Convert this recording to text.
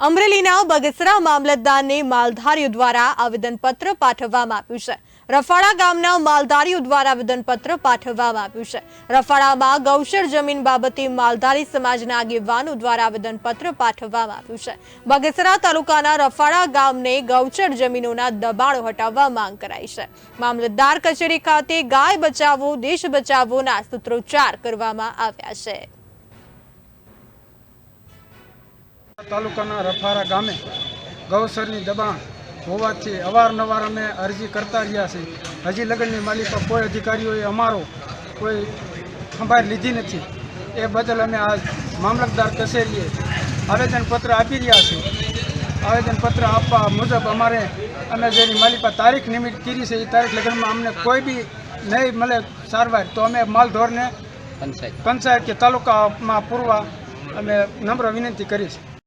અમરેલીના બગસરા મામલતદારને માલધારીઓ દ્વારા આવેદનપત્ર પાઠવવામાં આવ્યું છે. રફાળા ગામના માલધારીઓ દ્વારા આવેદનપત્ર પાઠવવામાં આવ્યું છે. રફાળામાં ગૌચર જમીન બાબતે માલધારી સમાજના આગેવાનો દ્વારા આવેદનપત્ર પાઠવવામાં આવ્યું છે. બગસરા તાલુકાના રફાળા ગામને ગૌચર જમીનોના દબાણો હટાવવા માંગ કરાઈ છે. મામલતદાર કચેરી ખાતે ગાય બચાવો, દેશ બચાવોના સૂત્રોચ્ચાર કરવામાં આવ્યા છે. તાલુકાના રફારા ગામે ગૌસરની દબાણ હોવાથી અવારનવાર અમે અરજી કરતા રહ્યા છીએ. હજી લગ્નની માલિકા કોઈ અધિકારીઓએ અમારો કોઈ સંભાળ લીધી નથી. એ બદલ અમે આ મામલતદાર કચેરીએ આવેદનપત્ર આપી રહ્યા છીએ. આવેદનપત્ર આપવા મુજબ અમારે અમે જેની માલિકા તારીખ નિમિત્ત કરી છે એ તારીખ લગ્નમાં અમને કોઈ બી નહીં મળે સારવાર તો અમે માલધોરને પંચાયત. પંચાયત કે તાલુકામાં પૂરવા અમે નમ્ર વિનંતી કરી છે